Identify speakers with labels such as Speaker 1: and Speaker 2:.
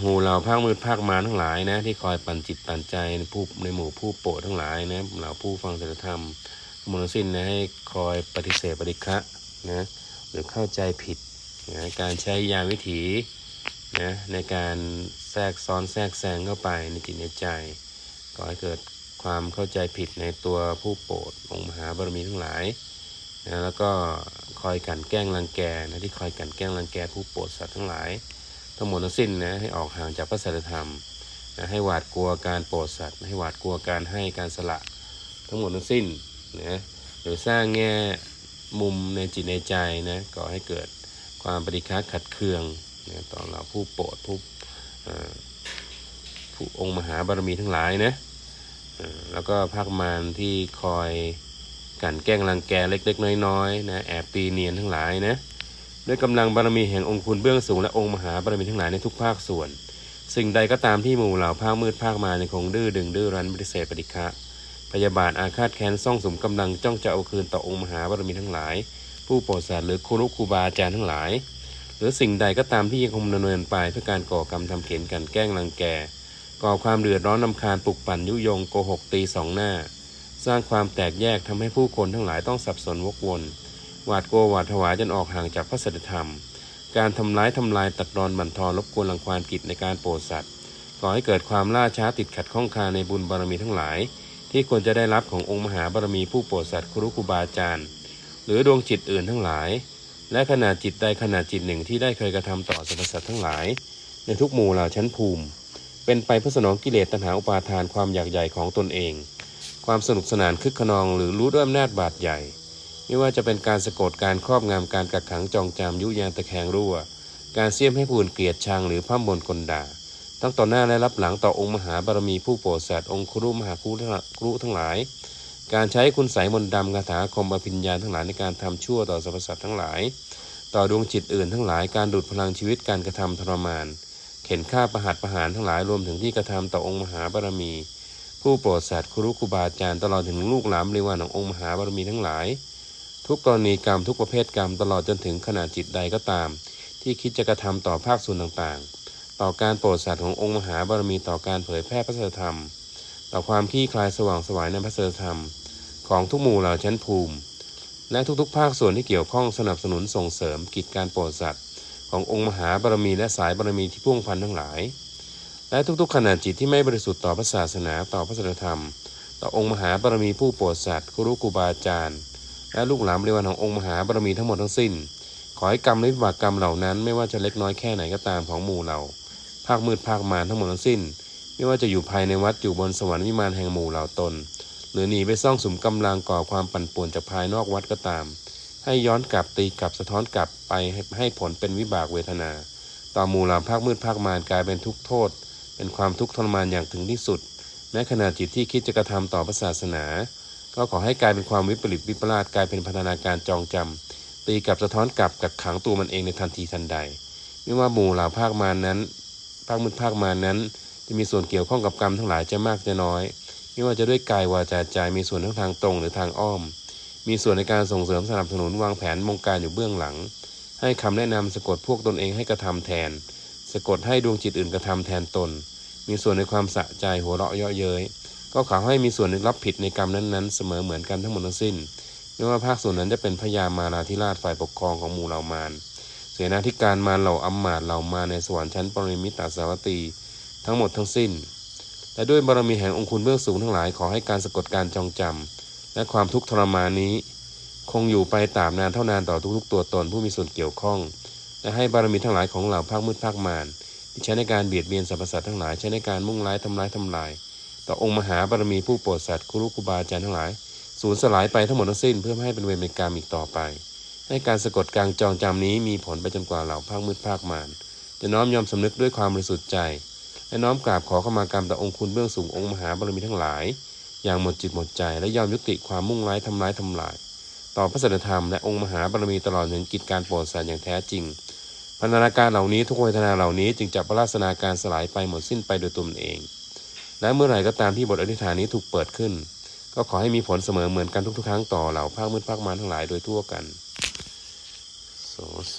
Speaker 1: หมู่เราภาคมืดภาคมารทั้งหลายนะ ที่คอยปั่นจิตปั่นใจในผู้ในหมู่ผู้โปรดทั้งหลายนะเหล่าผู้ฟังศีลธรรมมนสิ้นนะให้คอยปฏิเสธปฏิฆะนะหรือเข้าใจผิดนะการใช้ยาวิถีนะในการแทรกซ้อนแทรกแซงเข้าไปในจิตในใจก่อให้เกิดความเข้าใจผิดในตัวผู้โปรดองค์มหาบารมีทั้งหลายนะแล้วก็คอยกันแกล้งรังแกนะที่คอยกันแกล้งรังแกผู้โปรดสัตว์ทั้งหลาย ทั้งหมดทั้งสิ้นนะให้ออกห่างจากพระสัจธรรมนะให้หวาดกลัวการโปรดสัตว์ ให้หวาดกลัวการให้การสละทั้งหมดทั้งสิ้นนะหรือสร้างแง่มุมในจิตในใจนะก่อให้เกิดความปฏิฆาขัดเคืองนะต่อเราผู้โปรดผู้เอ่อผู้องค์มหาบารมีทั้งหลายนะแล้วก็ภาคมารที่คอยกันแกล้งรังแกเล็กๆ น้อยๆนะแอบปีเนียนทั้งหลายนะ ด้วยกำลังบารมีแห่งองค์คุณเบื้องสูงและองค์มหาบารมีทั้งหลายในทุกภาคส่วน สิ่งใดก็ตามที่หมู่เหล่าภาคมืดภาคมายังคงดื้อดึงดื้อรั้นปฏิเสธปฏิฆะพยาบาทอาฆาตแค้นซ่องสมกำลังจ้องจะเอาคืนต่อองค์มหาบารมีทั้งหลาย ผู้โปรดสัตว์หรือครูครูบาอาจารย์ทั้งหลาย หรือสิ่งใดก็ตามที่ยังคงดำเนินไปเพื่อการก่อกรรมทำเข็นกันแกล้งรังแกก่อความเดือดร้อนนำคาญปลุกปั่นยุยงโกหกตีสองหน้า สร้างความแตกแยกทำให้ผู้คนทั้งหลายต้องสับสนวกวน หวาดกลัวหวาดผวาจนออกห่างจากพระสัจธรรม การทำร้ายทำลายตัดรอนบั่นทอนรบกวนรังควานกิจในการโปรดสัตว์ก่อให้เกิดความล่าช้าติดขัดข้องคาในบุญบารมีทั้งหลาย ที่ควรจะได้รับขององค์มหาบารมีผู้โปรดสัตว์ครุครูบาอาจารย์ หรือดวงจิตอื่นทั้งหลาย และขนาดจิตใดขนาดจิตหนึ่งที่ได้เคยกระทำต่อสรรพสัตว์ทั้งหลาย ในทุกหมู่เหล่าชั้นภูมิ เป็นไปเพื่อสนองกิเลสตัณหาอุปาทานความอยากใหญ่ของตนเอง ความสนุกสนานคึกขนองหรือรู้ด้วยอำนาจบาดใหญ่ ไม่ว่าจะเป็นการสะกดการครอบงำการกักขังจองจำยุยงตะแคงรั่ว การเสียมให้ผู้อื่นเกลียดชังหรือพร่ำบนกลด่าทั้งต่อหน้าและรับหลังต่อองค์มหาบารมีผู้โปรดสัตว์องค์ครุมหาครุทั้งหลาย การใช้คุณไสยมนต์ดำคาถาคมอภิญญาทั้งหลายในการทำชั่วต่อสรรพสัตว์ทั้งหลาย ต่อดวงจิตอื่นทั้งหลายการดูดพลังชีวิตการกระทำทรมาน เข็นฆ่าประหัตประหารทั้งหลายรวมถึงที่กระทำต่อองค์มหาบารมี ผู้โปรดสัตว์ครุครูบาอาจารย์ตลอดถึงลูกหลานบริวารขององค์มหาบารมีทั้งหลาย ทุกกรณีกรรมทุกประเภทกรรมตลอดจนถึงขนาดจิตใดก็ตาม ที่คิดจะกระทำต่อภาคส่วนต่างๆ ต่อการโปรดสัตว์ขององค์มหาบารมีต่อการเผยแพร่พระธรรม ต่อความคลี่คลายสว่างสวายในพระธรรม ของทุกหมู่เหล่าชั้นภูมิ และทุกๆ ภาคส่วนที่เกี่ยวข้องสนับสนุนส่งเสริมกิจการโปรดสัตว์ขององค์มหาบารมีและสายบารมีที่พุ่งพันทั้งหลาย และทุกๆขณะจิตที่ไม่บริสุทธิ์ต่อพระศาสนาต่อพระสัจธรรม ต่อองค์มหาบารมีผู้โปรดสัตว์ครูครูบาอาจารย์ และลูกหลานบริวารขององค์มหาบารมีทั้งหมดทั้งสิ้น ขอให้กรรมและวิบากกรรมเหล่านั้น ไม่ว่าจะเล็กน้อยแค่ไหนก็ตามของหมู่เรา ภาคมืดภาคมารทั้งหมดทั้งสิ้น ไม่ว่าจะอยู่ภายในวัดอยู่บนสวรรค์วิมานแห่งหมู่เหล่าตน หรือหนีไปซ่องสุมกำลังก่อความปั่นป่วนจากภายนอกวัดก็ตาม ให้ย้อนกลับตีกลับสะท้อนกลับไปให้ผลเป็นวิบากเวทนา ต่อหมู่เหล่าภาคมืดภาคมารกลายเป็นทุกข์โทษ เป็นความทุกข์ทรมานอย่างถึงที่สุดแม้ขณะจิตที่คิดจะกระทำต่อพระศาสนา ก็ขอให้กลายเป็นความวิปริตวิปลาสกลายเป็นพัฒนาการจองจำตีกับสะท้อนกลับกับขังตัวมันเองในทันทีทันใด ไม่ว่าหมู่เหล่าภาคมานั้น ภาคมืดภาคมานั้น จะมีส่วนเกี่ยวข้องกับกรรมทั้งหลายจะมากจะน้อย ไม่ว่าจะด้วยกายวาจาใจมีส่วนทั้งทางตรงหรือทางอ้อม มีส่วนในการส่งเสริมสนับสนุนวางแผนมงการอยู่เบื้องหลัง ให้คำแนะนำสะกดพวกตนเองให้กระทำแทน สะกดให้ดวงจิตอื่นกระทำแทนตน มีส่วนในความสะใจหัวเราะเยาะเย้ย ก็ขอให้มีส่วนรับผิดในกรรมนั้นๆ เสมอเหมือนกันทั้งหมดทั้งสิ้นไม่ว่าภาคส่วนนั้นจะเป็นพญามาราธิราชฝ่ายปกครองของหมู่เหล่ามารเสนาธิการมารเหล่าอัมมาตเหล่ามารในสวรรค์ชั้นปริมิตตสาวัตตีทั้งหมดทั้งสิ้น และด้วยบารมีแห่งองค์คุณเบื้องสูงทั้งหลายขอให้การสะกดการจองจำและความทุกข์ทรมานนี้ คงอยู่ไปตราบนานเท่านานต่อทุกๆ ตัวตนผู้มีส่วนเกี่ยวข้อง และให้บารมีทั้งหลายของเหล่าภาคมืดภาคมารที่ใช้ในการเบียดเบียนสรรพสัตว์ทั้งหลายใช้ในการมุ่งร้ายทำร้ายทำลาย ต่อองค์มหาบารมีผู้โปรดสัตว์ครูครูบาอาจารย์ทั้งหลาย สูญสลายไปทั้งหมดทั้งสิ้นเพื่อไม่ให้เป็นเวรเป็นกรรมอีกต่อไป ให้การสะกดกลางจองจำนี้มีผลไปจนกว่าเหล่าภาคมืดภาคมารจะน้อมยอมสำนึกด้วยความบริสุทธิ์ใจ และน้อมกราบขอเข้ามากรรมต่อองค์คุณเบื้องสูงองค์มหาบารมีทั้งหลาย อย่างหมดจิตหมดใจและยอมยุติความมุ่งร้ายทำร้ายทำลาย ต่อพระสัจธรรมและองค์มหาบารมีตลอดถึงกิจการโปรดสัตว์อย่างแท้จริงพันธนาการเหล่านี้ทุกเวทนาเหล่านี้จึงจะประลาสนาการสลายไปหมดสิ้นไปโดยตนเอง และเมื่อไหร่ก็ตามที่บทอธิษฐานนี้ถูกเปิดขึ้น ก็ขอให้มีผลเสมอเหมือนกันทุกๆครั้งต่อเหล่าภาคมืดภาคมารทั้งหลายโดยทั่วกัน โสโส